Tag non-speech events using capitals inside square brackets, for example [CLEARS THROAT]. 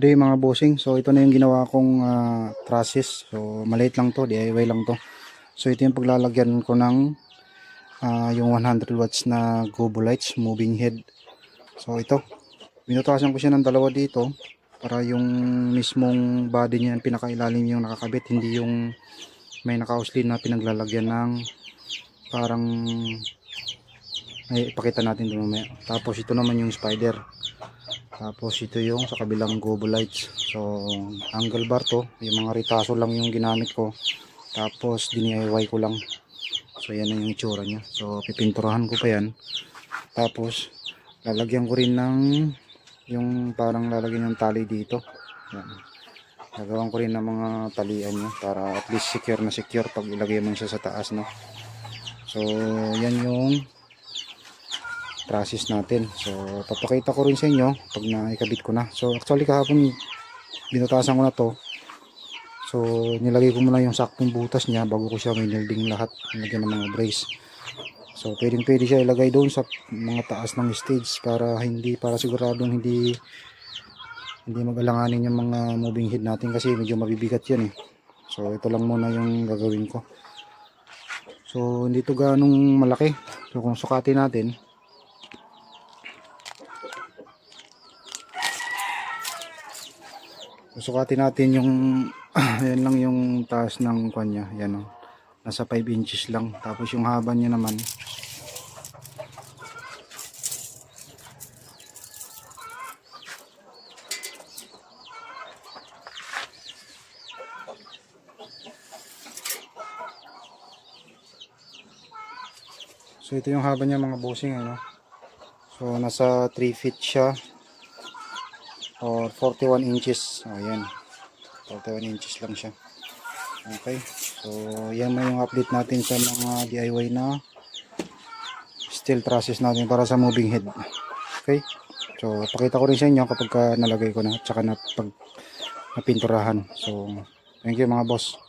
day mga bossing. So ito na yung ginawa kong ah, trusses. So maliit lang to, DIY lang to. So ito yung paglalagyan ko ng ah, yung 100 watts na Gobo lights, moving head. So ito, binutasan ko siya ng dalawa dito para yung mismong body niya yung pinakailalim yung nakakabit, hindi yung may nakauslin na pinaglalagyan ng parang ay ipakita natin mamaya. Tapos ito naman yung spider. Tapos ito yung sa kabilang gobo lights. So angle bar to, yung mga ritaso lang yung ginamit ko. Tapos DIY ko lang. So yan na yung itsura niya. So pipinturahan ko pa yan. Tapos lalagyan ko rin ng yung parang lalagyan ng tali dito. Yan. Gagawan ko rin ng mga talian niya para at least secure na secure pag ilagay mo siya sa taas no. So yan yung trusses natin. So, papakita ko rin sa inyo pag naikabit ko na. So, actually kahapon binutasan ko na to. So, nilagay ko muna yung saktong butas niya bago ko siya minilding lahat. Nilagyan ng mga brace. So, pwedeng pwede siya ilagay doon sa mga taas ng stage para hindi, para siguradong hindi hindi magalanganin yung mga moving head natin kasi medyo mabibigat yan eh. So, ito lang muna yung gagawin ko. So, hindi to ganong malaki. So, kung sukatin natin, Susukatin natin yung [CLEARS THROAT] yan lang yung taas ng kanya, yan oh. Nasa 5 inches lang. Tapos yung haba niya naman So ito yung haba niya mga bossing ano. So nasa 3 feet siya or 41 inches. O yan. 41 inches lang siya. Okay. So yan na yung update natin sa mga DIY na steel trusses natin para sa moving head. Okay. So pakita ko rin sa inyo kapag ka nalagay ko na at saka na pag napinturahan. So thank you mga boss.